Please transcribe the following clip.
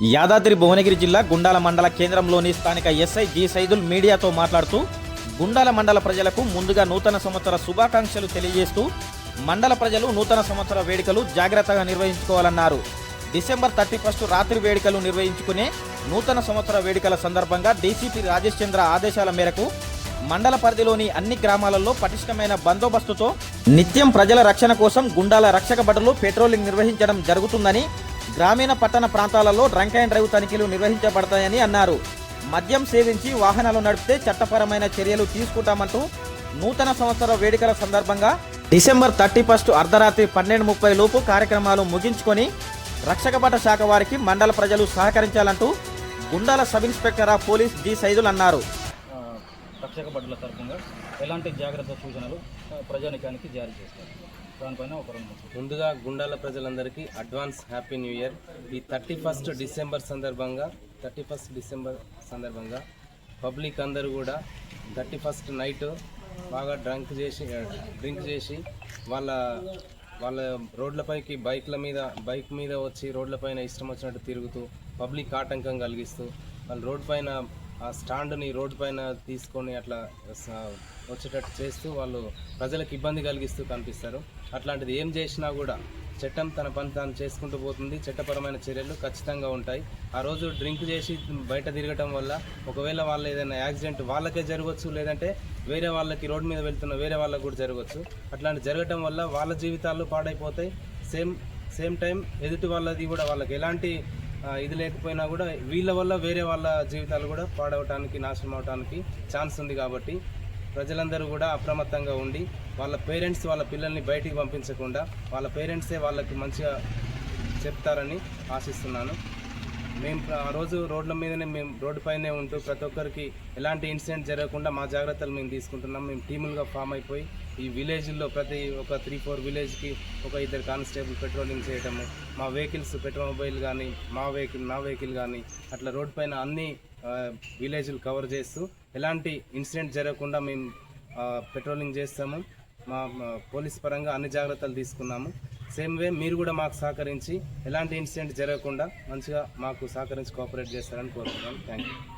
యాదాద్రి భువనగిరి జిల్లా గుండాల మండల కేంద్రంలోని స్థానిక ఎస్ఐ జి సైదుల్ మీడియాతో మాట్లాడుతూ గుండాల మండల ప్రజలకు ముందుగా నూతన సంవత్సర శుభాకాంక్షలు తెలియజేస్తూ మండల ప్రజలు నూతన సంవత్సర వేడుకలు జాగ్రత్తగా నిర్వహించుకోవాలన్నారు. డిసెంబర్ థర్టీ ఫస్ట్ రాత్రి వేడుకలు నిర్వహించుకునే నూతన సంవత్సర వేడుకల సందర్భంగా డీసీపీ రాజేష్ చంద్ర ఆదేశాల మేరకు మండల పరిధిలోని అన్ని గ్రామాలలో పటిష్టమైన బందోబస్తుతో నిత్యం ప్రజల రక్షణ కోసం గుండాల రక్షక భటులు పెట్రోలింగ్ నిర్వహించడం జరుగుతుందని గ్రామీణ పట్టణ ప్రాంతాలలో డ్రంక్ అండ్ డ్రైవ్ తనిఖీలు నిర్వహించబడతాయని అన్నారు. మద్యం సేవించి వాహనాలు నడిపితే చట్టపరమైన చర్యలు తీసుకుంటామంటూ నూతన సంవత్సర వేడుకల సందర్భంగా డిసెంబర్ థర్టీ ఫస్ట్ అర్ధరాత్రి పన్నెండు ముప్పై లోపు కార్యక్రమాలు ముగించుకొని రక్షక శాఖ వారికి మండల ప్రజలు సహకరించాలంటూ Gundala sub inspector of police G సైజులు అన్నారు. రక్షక భటుల తరఫుగా ఎలాంటి జాగ్రత్త సూచనలు ప్రజానికానికి జారీ చేస్తారు? దానిపైన ఒక రెండు ముందుగా గుండాల ప్రజలందరికీ అడ్వాన్స్ హ్యాపీ న్యూ ఇయర్. ఈ థర్టీ ఫస్ట్ డిసెంబర్ సందర్భంగా థర్టీ ఫస్ట్ డిసెంబర్ సందర్భంగా పబ్లిక్ అందరూ కూడా థర్టీ ఫస్ట్ నైట్ బాగా డ్రంక్ చేసి డ్రింక్ చేసి వాళ్ళ వాళ్ళ రోడ్లపైకి బైక్ల మీద బైక్ మీద వచ్చి రోడ్లపైన ఇష్టం వచ్చినట్టు తిరుగుతూ పబ్లిక్ ఆటంకం కలిగిస్తూ వాళ్ళు రోడ్ పైన ఆ స్టాండ్ని రోడ్డు పైన తీసుకొని అట్లా వచ్చేటట్టు చేస్తూ వాళ్ళు ప్రజలకు ఇబ్బంది కలిగిస్తూ కనిపిస్తారు. అట్లాంటిది ఏం చేసినా కూడా చట్టం తన పని తాను చేసుకుంటూ పోతుంది. చట్టపరమైన చర్యలు ఖచ్చితంగా ఉంటాయి. ఆ రోజు డ్రింక్ చేసి బయట తిరగటం వల్ల ఒకవేళ వాళ్ళ ఏదైనా యాక్సిడెంట్ వాళ్ళకే జరగవచ్చు లేదంటే వేరే వాళ్ళకి రోడ్ మీద వెళ్తున్న వేరే వాళ్ళకి కూడా జరగవచ్చు. అట్లాంటి జరగటం వల్ల వాళ్ళ జీవితాలు పాడైపోతాయి. సేమ్ సేమ్ టైం ఎదుటి వాళ్ళది కూడా వాళ్ళకి ఎలాంటి ఇది లేకపోయినా కూడా వీళ్ళ వల్ల వేరే వాళ్ళ జీవితాలు కూడా పాడవటానికి నాశనం అవడానికి ఛాన్స్ ఉంది కాబట్టి ప్రజలందరూ కూడా అప్రమత్తంగా ఉండి వాళ్ళ పేరెంట్స్ వాళ్ళ పిల్లల్ని బయటికి పంపించకుండా వాళ్ళ పేరెంట్సే వాళ్ళకి మంచిగా చెప్తారని ఆశిస్తున్నాను. మేము ఆ రోజు రోడ్ల మీదనే మేము రోడ్డు పైనే ఉంటూ ప్రతి ఒక్కరికి ఎలాంటి ఇన్సిడెంట్ జరగకుండా మా జాగ్రత్తలు మేము తీసుకుంటున్నాం. మేము టీములుగా ఫామ్ అయిపోయి ఈ విలేజ్లో ప్రతి ఒక త్రీ ఫోర్ విలేజ్కి ఒక ఇద్దరు కానిస్టేబుల్ పెట్రోలింగ్ చేయటము మా వెహికల్స్ పెట్రోల్ మొబైల్ కానీ మా వెహికల్ నా వెహికల్ కానీ అట్లా రోడ్ పైన అన్ని విలేజ్లు కవర్ చేస్తూ ఎలాంటి ఇన్సిడెంట్ జరగకుండా మేము పెట్రోలింగ్ చేస్తాము. మా పోలీస్ పరంగా అన్ని జాగ్రత్తలు తీసుకున్నాము. సేమ్ వే మీరు కూడా మాకు సహకరించి ఎలాంటి ఇన్సిడెంట్ జరగకుండా మంచిగా మాకు సహకరించి కోఆపరేట్ చేస్తారని కోరుతున్నాను థ్యాంక్ యూ